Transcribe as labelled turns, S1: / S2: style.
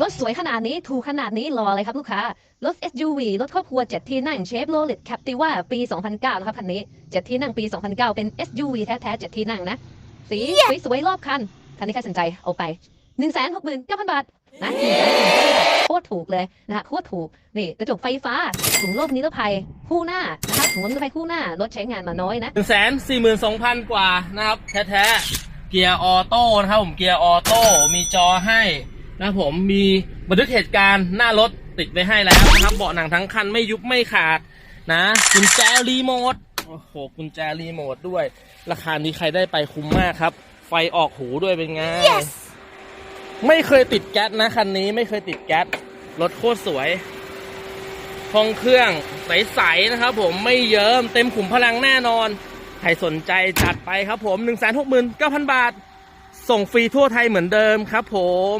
S1: รถสวยขนาดนี้ถูกขนาดนี้รออะไรครับลูกค้า รถ SUV รถครอบครัว 7 ที่นั่งเชฟโรเลตแคปติว่าปี 2009นะครับคันนี้ 7 ที่นั่งปี 2009 เป็น SUV แท้ๆ 7 ที่นั่งนะ สีสวยๆรอบคัน คันนี้ใครสนใจเอาไป 1 6 9 0 0 0 บาทนะโคตรถูกเลยนะฮะโคตรถูก นี่กระจกไฟฟ้าถุงลมนิรภัยคู่หน้านะครับถุงลมนิรภัยคู่หน้ารถใช้งานมาน้อยนะ
S2: หนึ่งแสนสี่หมื่นสองพันกว่านะครับ แท้ๆเกียร์ออโต้นะครับผมเกียร์ออโต้มีจอให้ นะครับผมมีบันทึกเหตุการณ์หน้ารถติดไว้ให้แล้วนะครับ เบาะหนังทั้งคันไม่ยุบไม่ขาดนะกุญแจรีโมทโอ้โหกุญแจรีโมทด้วย ราคานี้ใครได้ไปคุ้มมากครับ ไฟออกหูด้วยเป็นไงไม่เคยติดแก๊สนะคันนี้ไม่เคยติดแก๊สรถโคตรสวยห้องเครื่องใสๆนะครับ ผมไม่เยิ้มเต็มขุมพลังแน่นอน ใครสนใจจัดไปครับผม 1 6 9 0 0 0 บาท ส่งฟรีทั่วไทยเหมือนเดิมครับผม